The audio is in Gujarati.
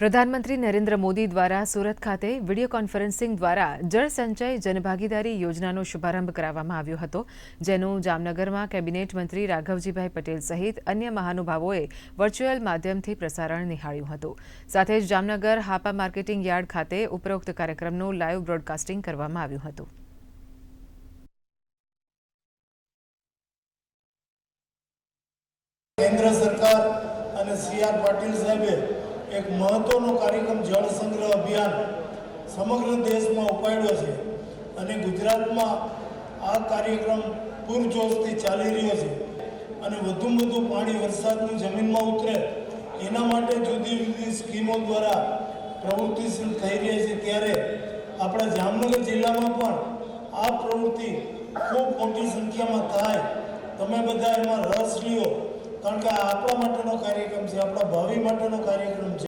પ્રધાનમંત્રી નરેન્દ્ર મોદી દ્વારા સુરત ખાતે વીડિયો કોન્ફરન્સિંગ દ્વારા જળ સંચય જનભાગીદારી યોજનાનો શુભારંભ કરાવવામાં આવ્યો હતો, જેનું જામનગરમાં કેબિનેટ મંત્રી રાઘવજીભાઈ પટેલ સહિત અન્ય મહાનુભાવોએ વર્ચ્યુઅલ માધ્યમથી પ્રસારણ નિહાળ્યું હતું. સાથે જ જામનગર હાપા માર્કેટિંગ યાર્ડ ખાતે ઉપરોક્ત કાર્યક્રમનું લાઈવ બ્રોડકાસ્ટિંગ કરવામાં આવ્યું હતું. કેન્દ્ર સરકાર અને સી પાટીલ સાહેબે એક મહત્વનો કાર્યક્રમ જળ સંગ્રહ અભિયાન સમગ્ર દેશમાં ઉપાડ્યો છે અને ગુજરાતમાં આ કાર્યક્રમ પૂરજોશથી ચાલી રહ્યો છે. અને વધુમાં વધુ પાણી વરસાદની જમીનમાં ઉતરે, એના માટે જુદી જુદી સ્કીમો દ્વારા પ્રવૃત્તિશીલ થઈ રહી છે. ત્યારે આપણા જામનગર જિલ્લામાં પણ આ પ્રવૃત્તિ ખૂબ મોટી સંખ્યામાં થાય. તમે બધા એમાં રસ લ્યો. કારણ કે આ આપણા માટેનો કાર્યક્રમ છે, આપણા ભાવિ માટેનો કાર્યક્રમ છે.